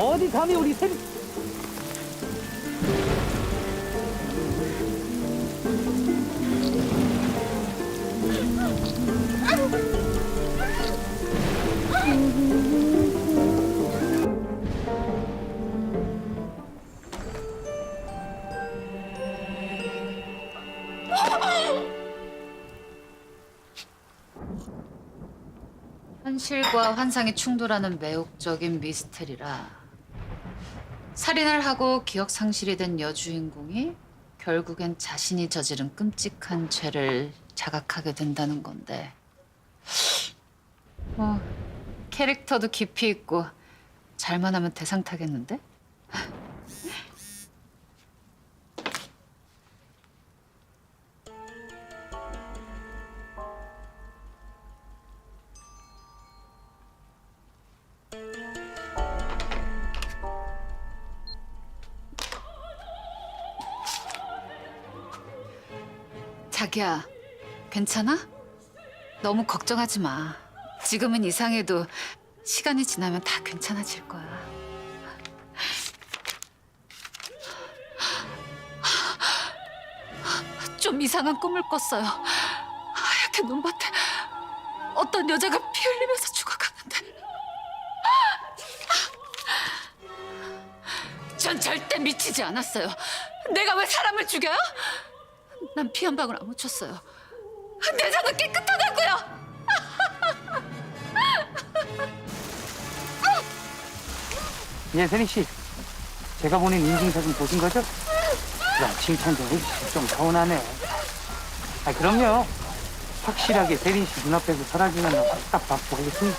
어디 감히 우리 세리 현실과 환상이 충돌하는 매혹적인 미스테리라 살인을 하고 기억 상실이 된 여주인공이 결국엔 자신이 저지른 끔찍한 죄를 자각하게 된다는 건데 뭐 캐릭터도 깊이 있고 잘만 하면 대상 타겠는데? 자기야, 괜찮아? 너무 걱정하지 마. 지금은 이상해도 시간이 지나면 다 괜찮아질 거야. 좀 이상한 꿈을 꿨어요. 하얗게 눈밭에 어떤 여자가 피 흘리면서 죽어가는데. 전 절대 미치지 않았어요. 내가 왜 사람을 죽여요? 난 피 한 방울 안 묻혔어요. 내 손은 깨끗하다고요. 예, 세리 씨. 제가 보낸 인증사진 보신 거죠? 야, 칭찬 좀 해주시. 좀 서운하네. 아, 그럼요. 확실하게 세린 씨 눈앞에서 사라지는 딱 받고 하겠습니다.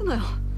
끊어요.